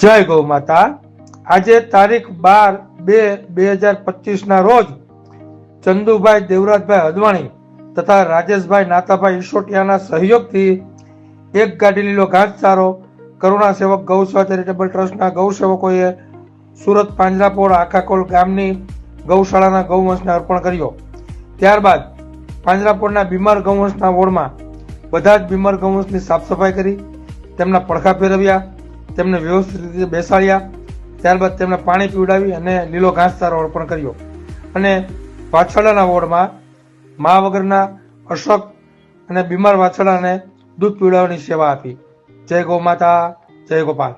જય ગૌ માતા. આજે તારીખ બાર બે બે હજાર પચીસના રોજ ચંદુભાઈ દેવરાજભાઈ અદવાણી તથા રાજેશભાઈ નાતાભાઈ ઈશોટિયાના સહયોગથી એક ગાડી લીલો ઘાસચારો કરુણા સેવક ગૌસેવા ચેરિટેબલ ટ્રસ્ટના ગૌસેવકોએ સુરત પાંજરાપોળ આખાકોલ ગામની ગૌશાળાના ગૌવંશને અર્પણ કર્યો. ત્યારબાદ પાંજરાપોળના બીમાર ગૌવંશના વોર્ડમાં બધા જ બીમાર ગૌવંશની સાફ સફાઈ કરી, તેમના પડખા ફેરવ્યા તેમને વ્યવસ્થિત રીતે બેસાડ્યા. ત્યારબાદ તેમને પાણી પીવડાવી અને લીલો ઘાસચારો અર્પણ કર્યો. અને વાછરડાના વોર્ડમાં મા વગરના અશોક અને બીમાર વાછરડાને દૂધ પીવડાવવાની સેવા આપી. જય ગૌ માતા, જય ગોપાલ.